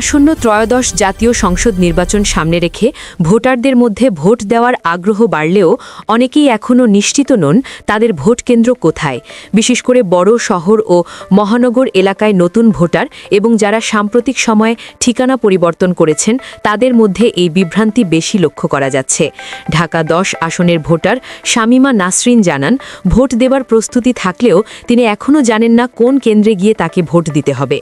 আসন্ন ত্রয়োদশ জাতীয় সংসদ নির্বাচন সামনে রেখে ভোটারদের মধ্যে ভোট দেওয়ার আগ্রহ বাড়লেও অনেকেই এখনও নিশ্চিত নন তাদের ভোট কেন্দ্র কোথায়। বিশেষ করে বড় শহর ও মহানগর এলাকায় নতুন ভোটার এবং যারা সাম্প্রতিক সময়ে ঠিকানা পরিবর্তন করেছেন, তাদের মধ্যে এই বিভ্রান্তি বেশি লক্ষ্য করা যাচ্ছে। ঢাকা দশ আসনের ভোটার শামিমা নাসরিন জানান, ভোট দেবার প্রস্তুতি থাকলেও তিনি এখনও জানেন না কোন কেন্দ্রে গিয়ে তাকে ভোট দিতে হবে।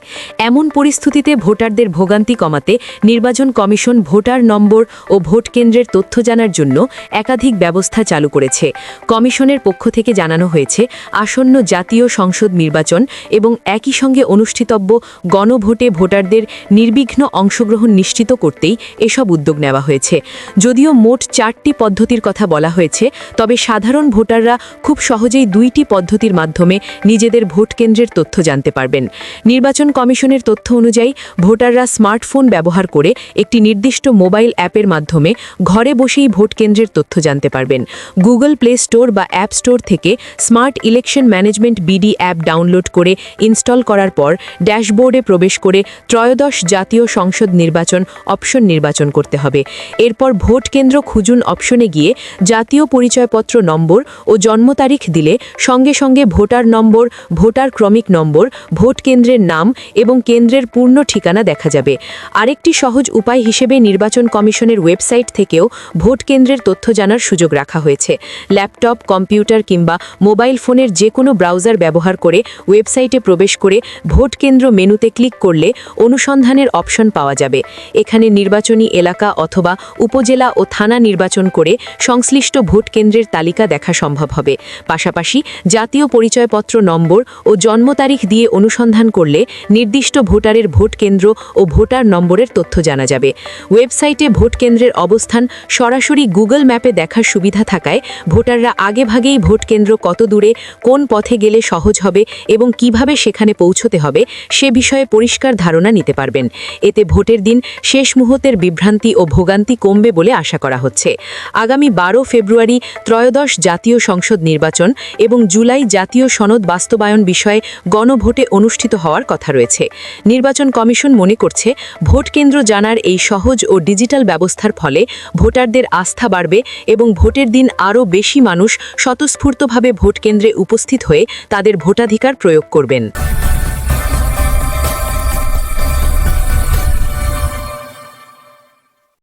এমন পরিস্থিতিতে ভোটারদের ভোগান্তি কমাতে নির্বাচন কমিশন ভোটার নম্বর ও ভোট কেন্দ্রের তথ্য জানার জন্য একাধিক ব্যবস্থা চালু করেছে। কমিশনের পক্ষ থেকে জানানো হয়েছে, আসন্ন জাতীয় সংসদ নির্বাচন এবং একই সঙ্গে অনুষ্ঠিতব্য গণভোটে ভোটারদের নির্বিঘ্ন অংশগ্রহণ নিশ্চিত করতেই এসব উদ্যোগ নেওয়া হয়েছে। যদিও মোট চারটি পদ্ধতির কথা বলা হয়েছে, তবে সাধারণ ভোটাররা খুব সহজেই দুইটি পদ্ধতির মাধ্যমে নিজেদের ভোট কেন্দ্রের তথ্য জানতে পারবেন। নির্বাচন কমিশনের তথ্য অনুযায়ী, ভোটাররা স্মার্টফোন ব্যবহার করে একটি নির্দিষ্ট মোবাইল অ্যাপের মাধ্যমে ঘরে বসেই ভোট কেন্দ্রের তথ্য জানতে পারবেন। গুগল প্লে স্টোর বা অ্যাপ স্টোর থেকে smart election management BD app download করে ইনস্টল করার পর ড্যাশবোর্ডে প্রবেশ করে ত্রয়োদশ জাতীয় সংসদ নির্বাচন অপশন নির্বাচন করতে হবে। এরপর ভোট কেন্দ্র খুঁজুন অপশনে গিয়ে জাতীয় পরিচয়পত্র নম্বর ও জন্ম তারিখ দিলে সঙ্গে সঙ্গে ভোটার নম্বর, ভোটার ক্রমিক নম্বর, ভোট কেন্দ্রের নাম এবং কেন্দ্রের পূর্ণ ঠিকানা দেখা যাবে। আরেকটি সহজ উপায় হিসেবে নির্বাচন কমিশনের ওয়েবসাইট থেকেও ভোট কেন্দ্রের তথ্য জানার সুযোগ রাখা হয়েছে। ল্যাপটপ, কম্পিউটার কিংবা মোবাইল ফোনের যে কোনো ব্রাউজার ব্যবহার করে ওয়েবসাইটে প্রবেশ করে ভোট কেন্দ্র মেনুতে ক্লিক করলে অনুসন্ধানের অপশন পাওয়া যাবে। এখানে নির্বাচনী এলাকা অথবা উপজেলা ও থানা নির্বাচন করে সংশ্লিষ্ট ভোট কেন্দ্রের তালিকা দেখা সম্ভব হবে। পাশাপাশি জাতীয় পরিচয়পত্র নম্বর ও জন্ম তারিখ দিয়ে অনুসন্ধান করলে নির্দিষ্ট ভোটারের ভোট কেন্দ্র ও ভোটার নম্বরের তথ্য জানা যাবে। ওয়েবসাইটে ভোট কেন্দ্রের অবস্থান, সরাসরি গুগল ম্যাপে দেখার সুবিধা থাকায় ভোটাররা আগেভাগেই ভোট কেন্দ্র কত দূরে, কোন পথে গেলে সহজ হবে এবং কীভাবে সেখানে পৌঁছতে হবে, সে বিষয়ে পরিষ্কার ধারণা নিতে পারবেন। এতে ভোটের দিন, শেষ মুহূর্তের বিভ্রান্তি ও ভোগান্তি কমবে বলে আশা করা হচ্ছে। আগামী বারো ফেব্রুয়ারি ত্রয়োদশ জাতীয় সংসদ নির্বাচন এবং জুলাই জাতীয় সনদ বাস্তবায়ন বিষয়ে গণভোটে অনুষ্ঠিত হওয়ার কথা রয়েছে। নির্বাচন কমিশন মনে করছে, ভোট কেন্দ্র জানার এই সহজ ও ডিজিটাল ব্যবস্থার ফলে ভোটারদের আস্থা বাড়বে এবং ভোটের দিন আরও বেশি মানুষ স্বতঃস্ফূর্তভাবে ভোট কেন্দ্রে উপস্থিত হয়ে তাদের ভোটাধিকার প্রয়োগ করবেন।